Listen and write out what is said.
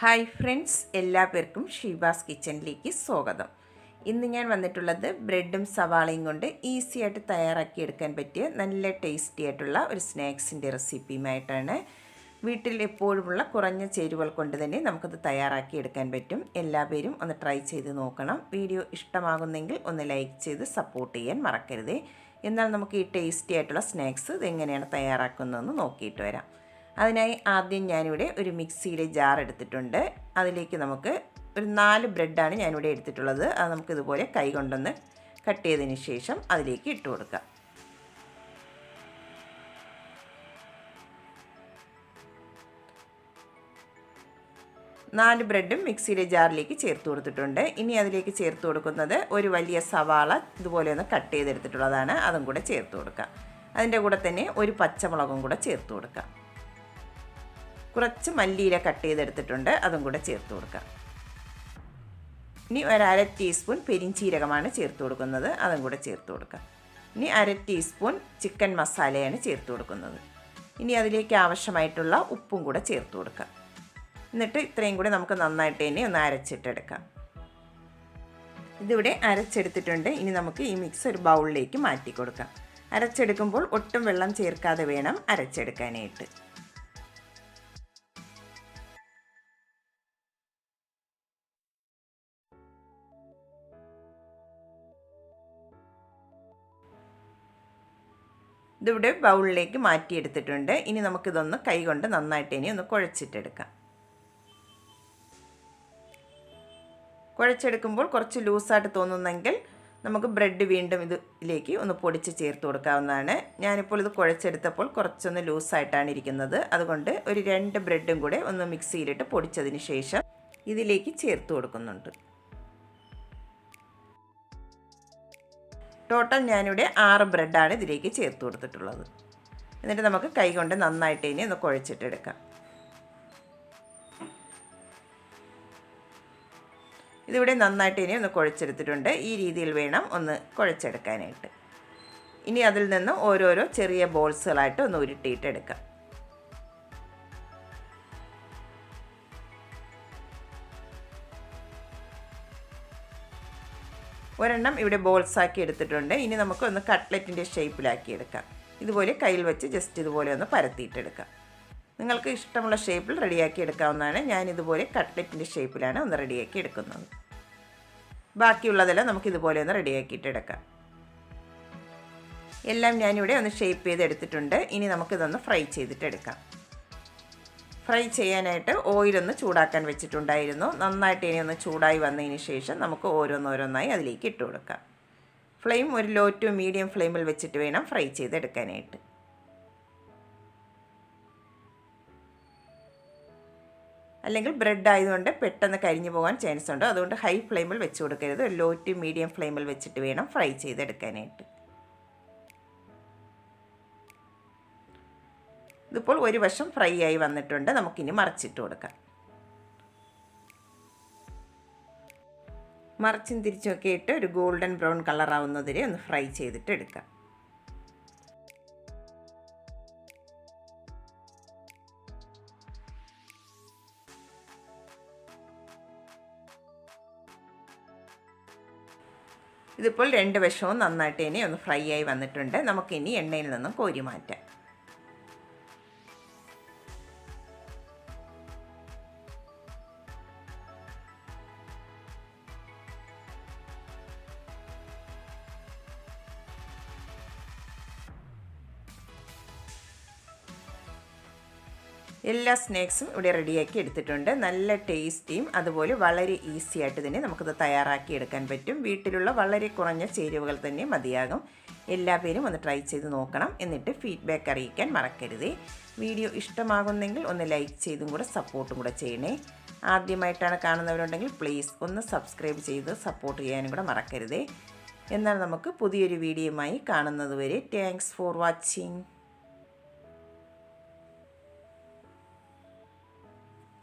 Hi friends എല്ലാവർക്കും ഷീബാസ് കിച്ചണിലേക്ക് സ്വാഗതം. ഇന്ന് ഞാൻ വന്നിട്ടുള്ളത് ബ്രെഡും സവാളയും കൊണ്ട് ഈസി ആയിട്ട് തയ്യാറാക്കി എടുക്കാൻ പറ്റിയ നല്ല ടേസ്റ്റി ആയിട്ടുള്ള ഒരു സ്നാക്സിന്റെ റെസിപ്പിയുമായിട്ടാണ്. വീട്ടിൽ എപ്പോഴുമുള്ള കുറഞ്ഞ ചേരുവകൾ കൊണ്ട് തന്നെ നമുക്കത് തയ്യാറാക്കിയെടുക്കാൻ പറ്റും. എല്ലാവരും ഒന്ന് ട്രൈ ചെയ്ത് നോക്കണം. വീഡിയോ ഇഷ്ടമാകുന്നെങ്കിൽ ഒന്ന് ലൈക്ക് ചെയ്ത് സപ്പോർട്ട് ചെയ്യാൻ മറക്കരുതേ. എന്നാൽ നമുക്ക് ഈ ടേസ്റ്റി ആയിട്ടുള്ള സ്നാക്സ് ഇതെങ്ങനെയാണ് തയ്യാറാക്കുന്നതെന്ന് നോക്കിയിട്ട് വരാം. അതിനായി ആദ്യം ഞാനിവിടെ ഒരു മിക്സിയുടെ ജാർ എടുത്തിട്ടുണ്ട്. അതിലേക്ക് നമുക്ക് ഒരു നാല് ബ്രെഡാണ് ഞാനിവിടെ എടുത്തിട്ടുള്ളത്. അത് നമുക്ക് ഇതുപോലെ കൈ കൊണ്ടൊന്ന് കട്ട് ചെയ്തതിന് ശേഷം അതിലേക്ക് ഇട്ട് കൊടുക്കാം. നാല് ബ്രെഡും മിക്സിയിലെ ജാറിലേക്ക് ചേർത്ത് കൊടുത്തിട്ടുണ്ട്. ഇനി അതിലേക്ക് ചേർത്ത് കൊടുക്കുന്നത് ഒരു വലിയ സവാള ഇതുപോലെ ഒന്ന് കട്ട് ചെയ്തെടുത്തിട്ടുള്ളതാണ്. അതും കൂടെ ചേർത്ത് കൊടുക്കുക അതിന്റെ കൂടെ തന്നെ ഒരു പച്ചമുളകും കൂടെ ചേർത്ത് കൊടുക്കാം. കുറച്ച് മല്ലിയില കട്ട് ചെയ്തെടുത്തിട്ടുണ്ട്. അതും കൂടെ ചേർത്ത് കൊടുക്കാം. ഇനി ഒരു അര ടീസ്പൂൺ പെരിഞ്ചീരകമാണ് ചേർത്ത് കൊടുക്കുന്നത്. അതും കൂടെ ചേർത്ത് കൊടുക്കാം. ഇനി അര ടീസ്പൂൺ ചിക്കൻ മസാലയാണ് ചേർത്ത് കൊടുക്കുന്നത്. ഇനി അതിലേക്ക് ആവശ്യമായിട്ടുള്ള ഉപ്പും കൂടെ ചേർത്ത് കൊടുക്കാം. എന്നിട്ട് ഇത്രയും കൂടി നമുക്ക് നന്നായിട്ട് തന്നെ ഒന്ന് അരച്ചിട്ടെടുക്കാം. ഇതിവിടെ അരച്ചെടുത്തിട്ടുണ്ട്. ഇനി നമുക്ക് ഈ മിക്സ് ഒരു ബൗളിലേക്ക് മാറ്റി കൊടുക്കാം. അരച്ചെടുക്കുമ്പോൾ ഒട്ടും വെള്ളം ചേർക്കാതെ വേണം അരച്ചെടുക്കാനായിട്ട്. ഇതിവിടെ ബൗളിലേക്ക് മാറ്റിയെടുത്തിട്ടുണ്ട്. ഇനി നമുക്കിതൊന്ന് കൈകൊണ്ട് നന്നായിട്ട് ഇനി ഒന്ന് കുഴച്ചിട്ടെടുക്കാം. കുഴച്ചെടുക്കുമ്പോൾ കുറച്ച് ലൂസായിട്ട് തോന്നുന്നെങ്കിൽ നമുക്ക് ബ്രെഡ് വീണ്ടും ഇതിലേക്ക് ഒന്ന് പൊടിച്ച് ചേർത്ത് കൊടുക്കാവുന്നതാണ്. ഞാനിപ്പോൾ ഇത് കുഴച്ചെടുത്തപ്പോൾ കുറച്ചൊന്ന് ലൂസായിട്ടാണ് ഇരിക്കുന്നത്. അതുകൊണ്ട് ഒരു രണ്ട് ബ്രെഡും കൂടെ ഒന്ന് മിക്സിയിലിട്ട് പൊടിച്ചതിന് ശേഷം ഇതിലേക്ക് ചേർത്ത് കൊടുക്കുന്നുണ്ട്. ടോട്ടൽ ഞാനിവിടെ ആറ് ബ്രെഡാണ് ഇതിലേക്ക് ചേർത്ത് കൊടുത്തിട്ടുള്ളത്. എന്നിട്ട് നമുക്ക് കൈകൊണ്ട് നന്നായിട്ട് ഇനി ഒന്ന് കുഴച്ചിട്ടെടുക്കാം. ഇതിവിടെ നന്നായിട്ട് ഇനി ഒന്ന് കുഴച്ചെടുത്തിട്ടുണ്ട്. ഈ രീതിയിൽ വേണം ഒന്ന് കുഴച്ചെടുക്കാനായിട്ട്. ഇനി അതിൽ നിന്ന് ഓരോരോ ചെറിയ ബോൾസുകളായിട്ട് ഒന്ന് ഉരുട്ടിയിട്ടെടുക്കാം. ഒരെണ്ണം ഇവിടെ ബോൾസ് ആക്കി എടുത്തിട്ടുണ്ട്. ഇനി നമുക്ക് ഒന്ന് കട്ട്ലറ്റിന്റെ ഷേപ്പിലാക്കി എടുക്കാം. ഇതുപോലെ കയ്യിൽ വെച്ച് ജസ്റ്റ് ഇതുപോലെ ഒന്ന് പരത്തിയിട്ടെടുക്കാം. നിങ്ങൾക്ക് ഇഷ്ടമുള്ള ഷേപ്പിൽ റെഡിയാക്കി എടുക്കാവുന്നതാണ്. ഞാൻ ഇതുപോലെ കട്ട്ലറ്റിന്റെ ഷേപ്പിലാണ് ഒന്ന് റെഡിയാക്കി എടുക്കുന്നത്. ബാക്കിയുള്ളതെല്ലാം നമുക്ക് ഇതുപോലെ ഒന്ന് റെഡിയാക്കിയിട്ടെടുക്കാം എല്ലാം ഞാനിവിടെ ഒന്ന് ഷേപ്പ് ചെയ്തെടുത്തിട്ടുണ്ട്. ഇനി നമുക്കിതൊന്ന് ഫ്രൈ ചെയ്തിട്ടെടുക്കാം. ഫ്രൈ ചെയ്യാനായിട്ട് ഓയിലൊന്ന് ചൂടാക്കാൻ വെച്ചിട്ടുണ്ടായിരുന്നു. നന്നായിട്ട് ഇനി ഒന്ന് ചൂടായി വന്നതിന് ശേഷം നമുക്ക് ഓരോന്നോരോന്നായി അതിലേക്ക് ഇട്ട് കൊടുക്കാം. ഫ്ലെയിം ഒരു ലോ ടു മീഡിയം ഫ്ലെയിമിൽ വെച്ചിട്ട് വേണം ഫ്രൈ ചെയ്തെടുക്കാനായിട്ട്. അല്ലെങ്കിൽ ബ്രെഡ് ആയതുകൊണ്ട് പെട്ടെന്ന് കരിഞ്ഞു പോകാൻ ചാൻസ് ഉണ്ട് അതുകൊണ്ട് ഹൈ ഫ്ലെയിമിൽ വെച്ച് കൊടുക്കരുത്. ലോ ടു മീഡിയം ഫ്ലെയിമിൽ വെച്ചിട്ട് വേണം ഫ്രൈ ചെയ്തെടുക്കാനായിട്ട്. ഇതിപ്പോൾ ഒരു വശം ഫ്രൈ ആയി വന്നിട്ടുണ്ട്. നമുക്കിനി മറിച്ചിട്ട് കൊടുക്കാം. മറിച്ചും തിരിച്ചുമൊക്കെ ഇട്ട് ഒരു ഗോൾഡൻ ബ്രൗൺ കളർ ആവുന്നതിരെ ഒന്ന് ഫ്രൈ ചെയ്തിട്ട് എടുക്കാം. ഇതിപ്പോൾ രണ്ട് വശവും നന്നായിട്ട് ഇനി ഒന്ന് ഫ്രൈ ആയി വന്നിട്ടുണ്ട്. നമുക്കിനി എണ്ണയിൽ നിന്നും കോരി മാറ്റാം. എല്ലാ സ്നാക്സും ഇവിടെ റെഡിയാക്കി എടുത്തിട്ടുണ്ട്. നല്ല ടേസ്റ്റിയും അതുപോലെ വളരെ ഈസി ആയിട്ട് തന്നെ നമുക്കത് തയ്യാറാക്കി എടുക്കാൻ പറ്റും. വീട്ടിലുള്ള വളരെ കുറഞ്ഞ ചേരുവകൾ തന്നെ മതിയാകും. എല്ലാ പേരും ഒന്ന് ട്രൈ ചെയ്ത് നോക്കണം. എന്നിട്ട് ഫീഡ്ബാക്ക് അറിയിക്കാൻ മറക്കരുതേ. വീഡിയോ ഇഷ്ടമാകുന്നെങ്കിൽ ഒന്ന് ലൈക്ക് ചെയ്തും കൂടെ സപ്പോർട്ടും കൂടെ ചെയ്യണേ. ആദ്യമായിട്ടാണ് കാണുന്നവരുണ്ടെങ്കിൽ പ്ലീസ് ഒന്ന് സബ്സ്ക്രൈബ് ചെയ്ത് സപ്പോർട്ട് ചെയ്യാനും കൂടെ മറക്കരുതേ. എന്നാൽ നമുക്ക് പുതിയൊരു വീഡിയോയുമായി കാണുന്നതുവരെ താങ്ക്സ് ഫോർ വാച്ചിങ്